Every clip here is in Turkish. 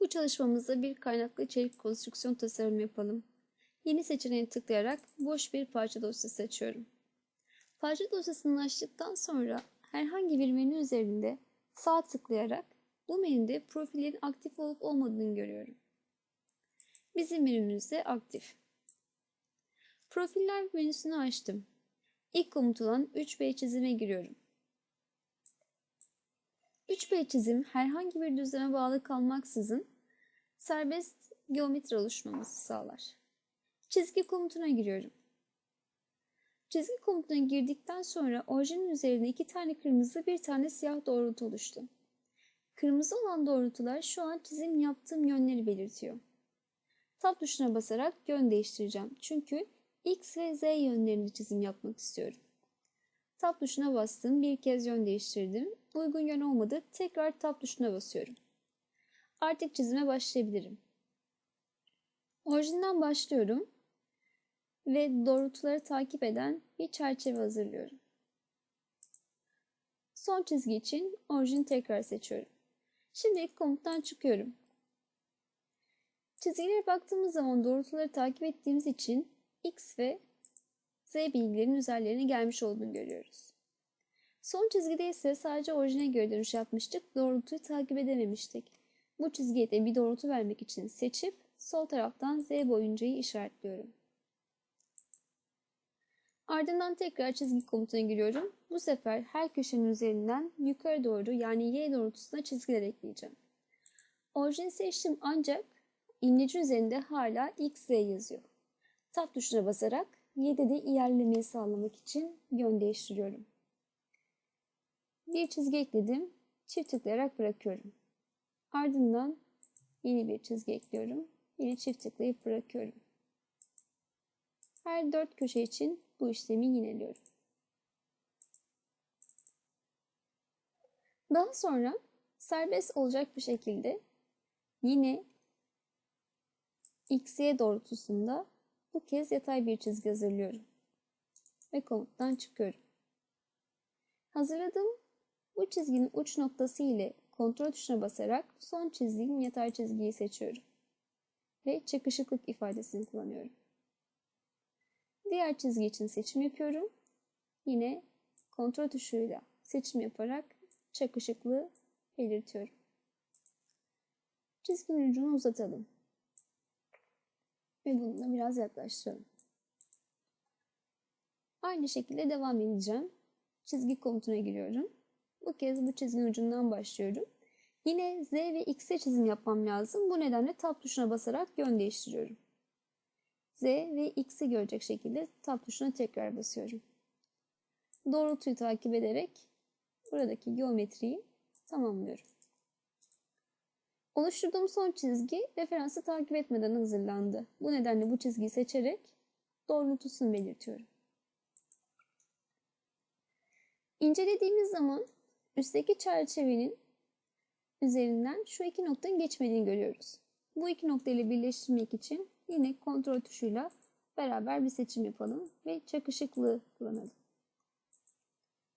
Bu çalışmamızda bir kaynaklı içerik konstrüksiyon tasarımı yapalım. Yeni seçeneğe tıklayarak boş bir parça dosyası açıyorum. Parça dosyasını açtıktan sonra herhangi bir menü üzerinde sağ tıklayarak bu menüde profillerin aktif olup olmadığını görüyorum. Bizim menümüzde aktif. Profiller menüsünü açtım. İlk komut olan 3B çizime giriyorum. 3B çizim herhangi bir düzleme bağlı kalmaksızın serbest geometri oluşmamızı sağlar. Çizgi komutuna giriyorum. Çizgi komutuna girdikten sonra orijinin üzerine iki tane kırmızı bir tane siyah doğrultu oluştu. Kırmızı olan doğrultular şu an çizim yaptığım yönleri belirtiyor. Tab tuşuna basarak yön değiştireceğim. Çünkü X ve Z yönlerinde çizim yapmak istiyorum. Tab tuşuna bastım. Bir kez yön değiştirdim. Uygun yön olmadı. Tekrar tab tuşuna basıyorum. Artık çizime başlayabilirim. Orijinden başlıyorum ve doğrultuları takip eden bir çerçeve hazırlıyorum. Son çizgi için orijini tekrar seçiyorum. Şimdi ilk komuttan çıkıyorum. Çizgilere baktığımız zaman doğrultuları takip ettiğimiz için X ve Z bilgilerinin üzerlerine gelmiş olduğunu görüyoruz. Son çizgide ise sadece orijine göre dönüş yapmıştık, doğrultuyu takip edememiştik. Bu çizgiye de bir doğrultu vermek için seçip sol taraftan Z boyuncayı işaretliyorum. Ardından tekrar çizgi komutuna giriyorum. Bu sefer her köşenin üzerinden yukarı doğru yani Y doğrultusuna çizgiler ekleyeceğim. Orijini seçtim ancak imleci üzerinde hala X, Z yazıyor. Tab tuşuna basarak Y'de de ilerlemeyi sağlamak için yön değiştiriyorum. Bir çizgi ekledim. Çift tıklayarak bırakıyorum. Ardından yeni bir çizgi ekliyorum. Yine çift tıklayıp bırakıyorum. Her dört köşe için bu işlemi yineliyorum. Daha sonra serbest olacak bir şekilde yine XY doğrultusunda bu kez yatay bir çizgi hazırlıyorum. Ve komuttan çıkıyorum. Hazırladığım bu çizginin uç noktası ile kontrol tuşuna basarak son çizdiğim yatay çizgiyi seçiyorum. Ve çakışıklık ifadesini kullanıyorum. Diğer çizgi için seçim yapıyorum. Yine kontrol tuşuyla seçim yaparak çakışıklığı belirtiyorum. Çizginin ucunu uzatalım. Ve bunu da biraz yaklaştıralım. Aynı şekilde devam edeceğim. Çizgi komutuna giriyorum. Bu kez bu çizginin ucundan başlıyorum. Yine Z ve X'e çizim yapmam lazım. Bu nedenle tab tuşuna basarak yön değiştiriyorum. Z ve X'i görecek şekilde tab tuşuna tekrar basıyorum. Doğrultuyu takip ederek buradaki geometriyi tamamlıyorum. Oluşturduğum son çizgi referansı takip etmeden hazırlandı. Bu nedenle bu çizgiyi seçerek doğrultusunu belirtiyorum. İncelediğimiz zaman üstteki çerçevenin üzerinden şu iki noktanın geçmediğini görüyoruz. Bu iki noktayı birleştirmek için yine kontrol tuşuyla beraber bir seçim yapalım ve çakışıklığı kullanalım.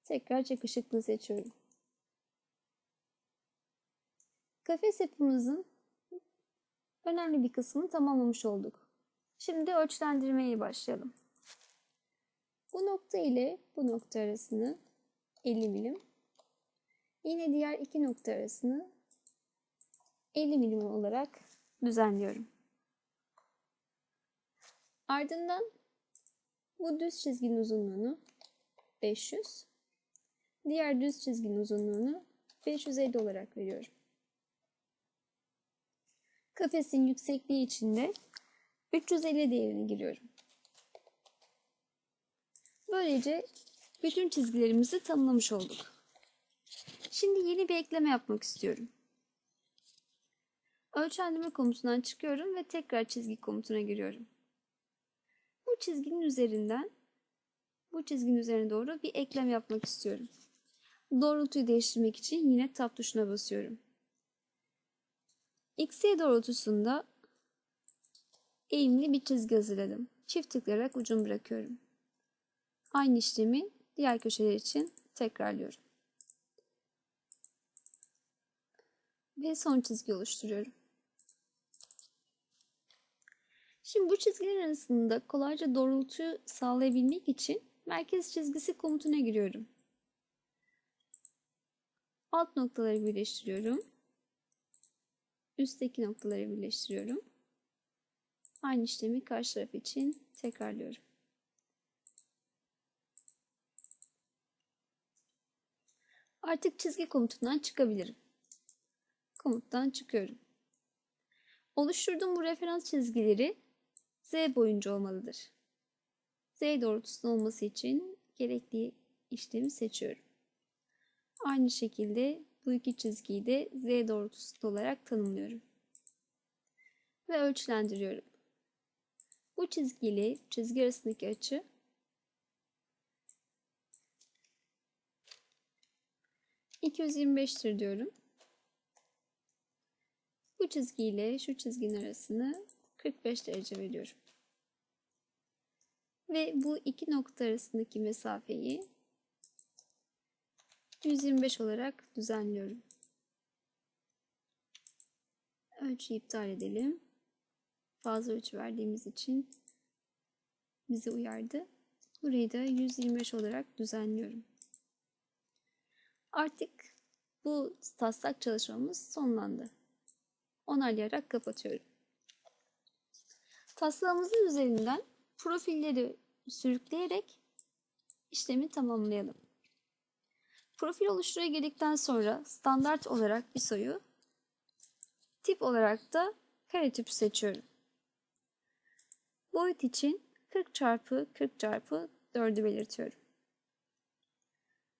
Tekrar çakışıklığı seçiyorum. Kafes yapımızın önemli bir kısmını tamamlamış olduk. Şimdi ölçülendirmeye başlayalım. Bu nokta ile bu nokta arasını 50 milim. Yine diğer iki nokta arasını 50 milim olarak düzenliyorum. Ardından bu düz çizginin uzunluğunu 500, diğer düz çizginin uzunluğunu 550 olarak veriyorum. Kafesin yüksekliği için de 350 değerini giriyorum. Böylece bütün çizgilerimizi tanımlamış olduk. Şimdi yeni bir ekleme yapmak istiyorum. Ölçendirme komutundan çıkıyorum ve tekrar çizgi komutuna giriyorum. Bu çizginin üzerinden bu çizginin üzerine doğru bir eklem yapmak istiyorum. Doğrultuyu değiştirmek için yine tab tuşuna basıyorum. XY doğrultusunda eğimli bir çizgi hazırladım. Çift tıklayarak ucunu bırakıyorum. Aynı işlemi diğer köşeler için tekrarlıyorum. Ve son çizgi oluşturuyorum. Şimdi bu çizgiler arasında kolayca doğrultuyu sağlayabilmek için merkez çizgisi komutuna giriyorum. Alt noktaları birleştiriyorum. Üstteki noktaları birleştiriyorum. Aynı işlemi karşı taraf için tekrarlıyorum. Artık çizgi komutundan çıkabilirim. Komuttan çıkıyorum. Oluşturduğum bu referans çizgileri Z boyunca olmalıdır. Z doğrultusunda olması için gerekli işlemi seçiyorum. Aynı şekilde bu iki çizgiyi de Z doğrultusunda olarak tanımlıyorum. Ve ölçülendiriyorum. Bu çizgi ile çizgi arasındaki açı ...225'tir diyorum. Bu çizgi ile şu çizginin arasını 45 derece veriyorum. Ve bu iki nokta arasındaki mesafeyi 125 olarak düzenliyorum. Ölçü iptal edelim. Fazla ölçü verdiğimiz için bizi uyardı. Burayı da 125 olarak düzenliyorum. Artık bu taslak çalışmamız sonlandı. Onaylayarak kapatıyorum. Taslağımızın üzerinden profilleri sürükleyerek işlemi tamamlayalım. Profil oluştura girdikten sonra standart olarak ISO'yu, tip olarak da kare tip seçiyorum. Boyut için 40 çarpı 40 çarpı 4'ü belirtiyorum.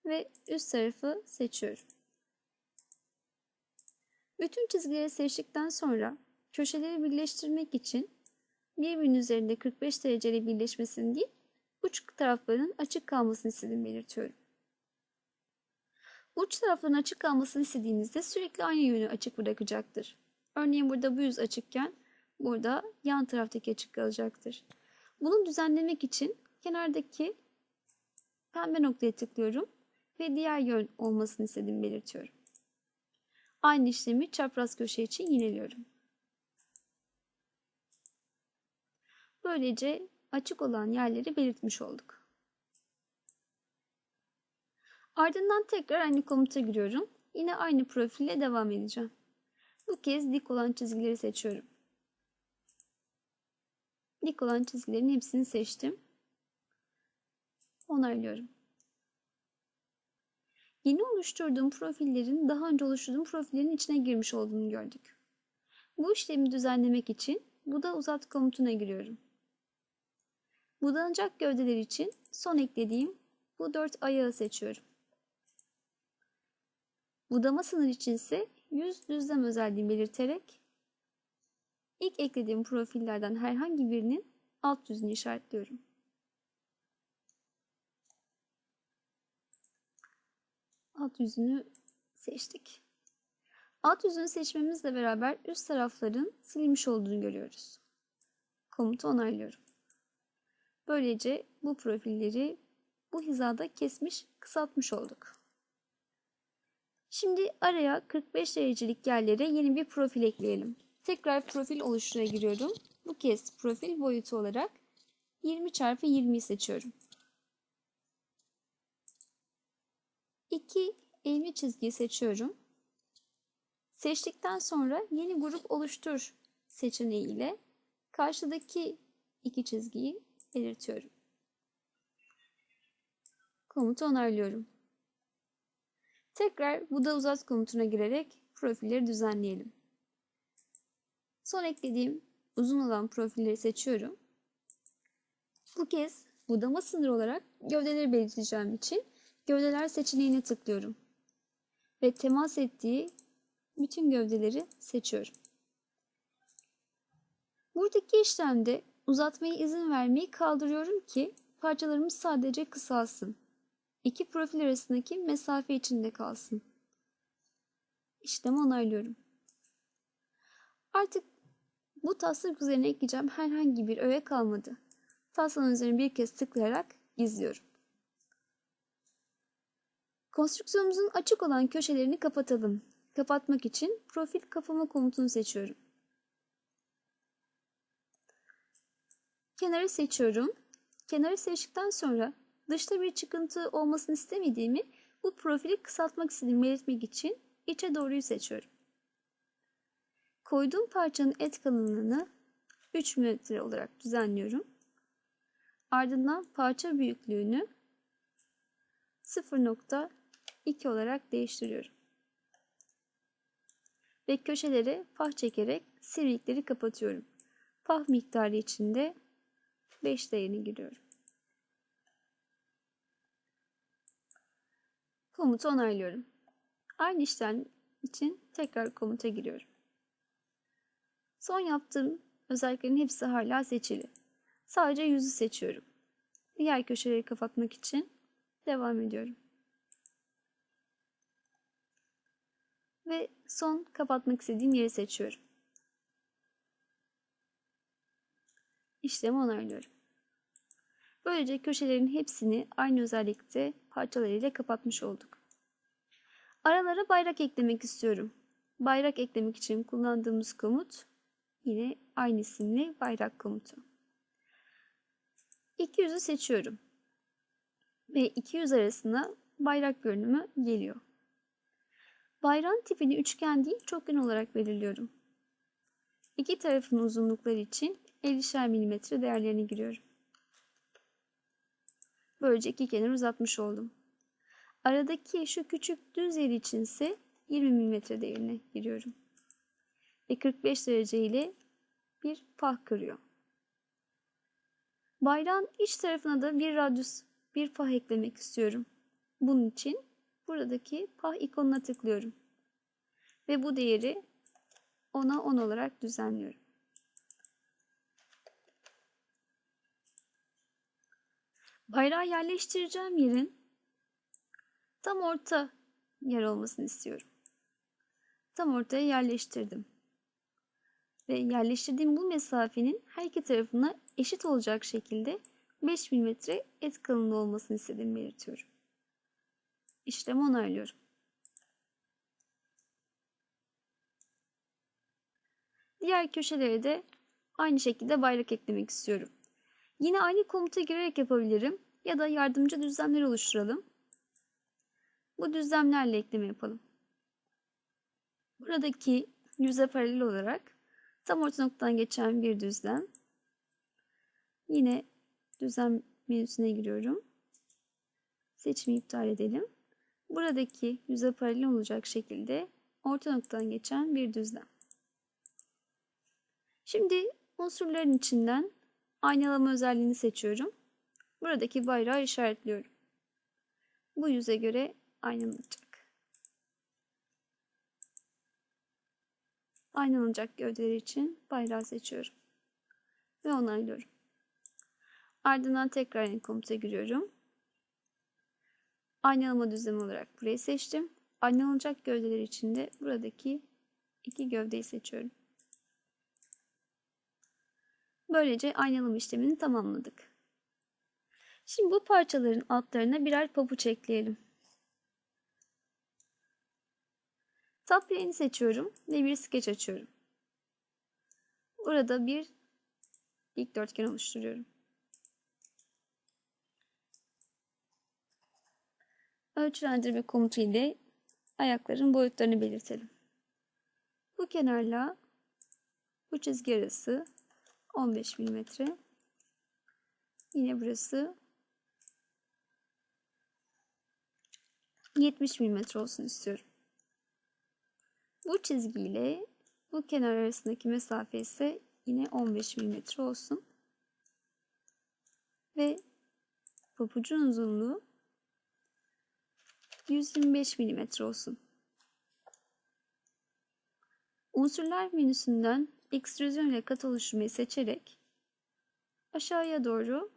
Ve üst tarafı seçiyorum. Bütün çizgileri seçtikten sonra köşeleri birleştirmek için birbirinin üzerinde 45 dereceyle birleşmesini değil, uç taraflarının açık kalmasını istediğimi belirtiyorum. Uç tarafların açık kalmasını istediğinizde sürekli aynı yönü açık bırakacaktır. Örneğin burada bu yüz açıkken burada yan taraftaki açık kalacaktır. Bunu düzenlemek için kenardaki pembe noktaya tıklıyorum ve diğer yön olmasını istediğimi belirtiyorum. Aynı işlemi çapraz köşe için yineliyorum. Böylece açık olan yerleri belirtmiş olduk. Ardından tekrar aynı komuta giriyorum. Yine aynı profille devam edeceğim. Bu kez dik olan çizgileri seçiyorum. Dik olan çizgilerin hepsini seçtim. Onaylıyorum. Yeni oluşturduğum profillerin daha önce oluşturduğum profillerin içine girmiş olduğunu gördük. Bu işlemi düzenlemek için Buda uzat komutuna giriyorum. Budanacak gövdeler için son eklediğim bu dört ayağı seçiyorum. Budama sınır için ise yüz düzlem özelliğini belirterek ilk eklediğim profillerden herhangi birinin alt yüzünü işaretliyorum. Alt yüzünü seçtik. Alt yüzünü seçmemizle beraber üst tarafların silinmiş olduğunu görüyoruz. Komutu onaylıyorum. Böylece bu profilleri bu hizada kesmiş, kısaltmış olduk. Şimdi araya 45 derecelik yerlere yeni bir profil ekleyelim. Tekrar profil oluştura giriyorum. Bu kez profil boyutu olarak 20 x 20'yi seçiyorum. İki eğimli çizgiyi seçiyorum. Seçtikten sonra yeni grup oluştur seçeneği ile karşıdaki iki çizgiyi belirtiyorum. Komutu onaylıyorum. Tekrar bu da uzat komutuna girerek profilleri düzenleyelim. Son eklediğim uzun olan profilleri seçiyorum. Bu kez budama sınırı olarak gövdeleri belirteceğim için gövdeler seçeneğine tıklıyorum. Ve temas ettiği bütün gövdeleri seçiyorum. Buradaki işlemde uzatmaya izin vermeyi kaldırıyorum ki parçalarımız sadece kısalsın. İki profil arasındaki mesafe içinde kalsın. İşlemi onaylıyorum. Artık bu taslak üzerine ekleyeceğim herhangi bir öğe kalmadı. Taslağın üzerine bir kez tıklayarak gizliyorum. Konstrüksiyonumuzun açık olan köşelerini kapatalım. Kapatmak için profil kapama komutunu seçiyorum. Kenarı seçiyorum. Kenarı seçtikten sonra dışta bir çıkıntı olmasını istemediğimi bu profili kısaltmak istediğimi belirtmek için içe doğruyu seçiyorum. Koyduğum parçanın et kalınlığını 3 mm olarak düzenliyorum. Ardından parça büyüklüğünü 0.2 olarak değiştiriyorum. Ve köşeleri pah çekerek sivrilikleri kapatıyorum. Pah miktarı içinde 5 değerini giriyorum. Komutu onaylıyorum. Aynı işlem için tekrar komuta giriyorum. Son yaptığım özelliklerin hepsi hala seçili. Sadece yüzü seçiyorum. Diğer köşeleri kapatmak için devam ediyorum. Ve son kapatmak istediğim yeri seçiyorum. İşlemi onaylıyorum. Böylece köşelerin hepsini aynı özellikte parçalarıyla kapatmış olduk. Aralara bayrak eklemek istiyorum. Bayrak eklemek için kullandığımız komut yine aynı isimli bayrak komutu. 200'ü seçiyorum. Ve 200 arasına bayrak görünümü geliyor. Bayrağın tipini üçgen değil çokgen olarak belirliyorum. İki tarafın uzunlukları için 50'şer mm değerlerini giriyorum. Böylece iki kenar uzatmış oldum. Aradaki şu küçük düz yer içinse 20 mm değerine giriyorum. Ve 45 derece ile bir pah kırıyor. Bayrağın iç tarafına da bir radyus, bir pah eklemek istiyorum. Bunun için buradaki pah ikonuna tıklıyorum. Ve bu değeri 10'a 10 olarak düzenliyorum. Bayrağı yerleştireceğim yerin tam orta yer olmasını istiyorum. Tam ortaya yerleştirdim. Ve yerleştirdiğim bu mesafenin her iki tarafına eşit olacak şekilde 5 mm et kalınlığı olmasını istediğimi belirtiyorum. İşlemi onaylıyorum. Diğer köşelere de aynı şekilde bayrak eklemek istiyorum. Yine aynı komuta girerek yapabilirim ya da yardımcı düzlemler oluşturalım. Bu düzlemlerle ekleme yapalım. Buradaki yüze paralel olarak tam orta noktadan geçen bir düzlem. Yine düzlem menüsüne giriyorum. Seçimi iptal edelim. Buradaki yüze paralel olacak şekilde orta noktadan geçen bir düzlem. Şimdi unsurların içinden aynalama özelliğini seçiyorum. Buradaki bayrağı işaretliyorum. Bu yüze göre aynalanacak. Aynalanacak gövdeler için bayrağı seçiyorum. Ve onaylıyorum. Ardından tekrar en komuta giriyorum. Aynalama düzlemi olarak burayı seçtim. Aynalanacak gövdeler için de buradaki iki gövdeyi seçiyorum. Böylece aynalama işlemini tamamladık. Şimdi bu parçaların altlarına birer pabuç ekleyelim. Tab bileğini seçiyorum ve bir skeç açıyorum. Burada bir dikdörtgen oluşturuyorum. Ölçülendirme komutu ile ayakların boyutlarını belirtelim. Bu kenarla bu çizgi arası 15 mm. Yine burası 70 mm olsun istiyorum. Bu çizgiyle bu kenar arasındaki mesafe ise yine 15 mm olsun. Ve papucun uzunluğu 125 mm olsun. Unsurlar menüsünden ekstrüzyon ile kat oluşturmayı seçerek aşağıya doğru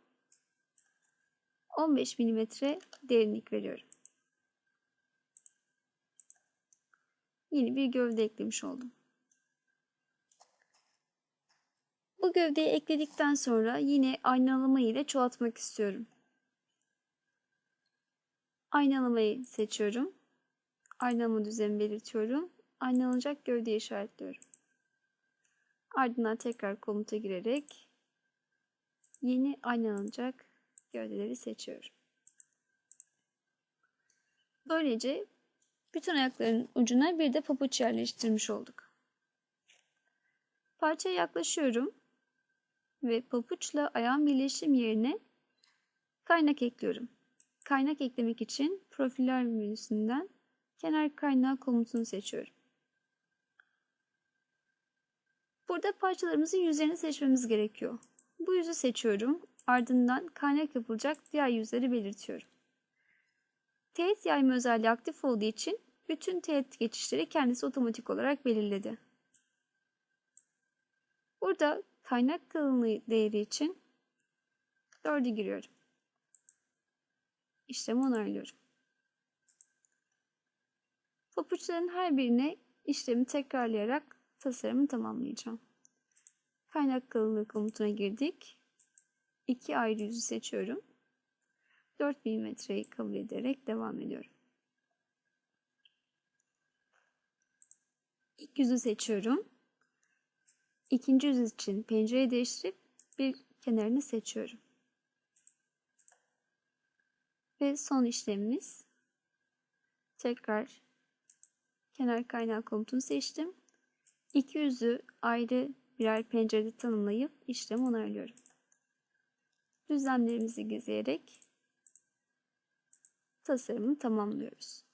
15 mm derinlik veriyorum. Yeni bir gövde eklemiş oldum. Bu gövdeyi ekledikten sonra yine aynalama ile çoğaltmak istiyorum. Aynalamayı seçiyorum. Aynalama düzeni belirtiyorum. Aynalanacak gövdeyi işaretliyorum. Ardından tekrar komuta girerek yeni aynalanacak gövdeleri seçiyorum. Böylece bütün ayakların ucuna bir de pabuç yerleştirmiş olduk. Parçaya yaklaşıyorum ve pabuçla ayağın birleşim yerine kaynak ekliyorum. Kaynak eklemek için profiller menüsünden kenar kaynağı komutunu seçiyorum. Burada parçalarımızın yüzlerini seçmemiz gerekiyor. Bu yüzü seçiyorum. Ardından kaynak yapılacak diğer yüzleri belirtiyorum. Teğet yayma özelliği aktif olduğu için bütün teğet geçişleri kendisi otomatik olarak belirledi. Burada kaynak kalınlığı değeri için 4'ü giriyorum. İşlemi onaylıyorum. Papuçların her birine işlemi tekrarlayarak tasarımı tamamlayacağım. Kaynak kalınlığı komutuna girdik. İki ayrı yüzü seçiyorum. 4 milimetreyi kabul ederek devam ediyorum. İlk yüzü seçiyorum. İkinci yüz için pencereyi değiştirip bir kenarını seçiyorum. Ve son işlemimiz tekrar kenar kaynağı komutunu seçtim. İki yüzü ayrı birer pencerede tanımlayıp işlemi onaylıyorum. Düzlemlerimizi gizleyerek tasarımı tamamlıyoruz.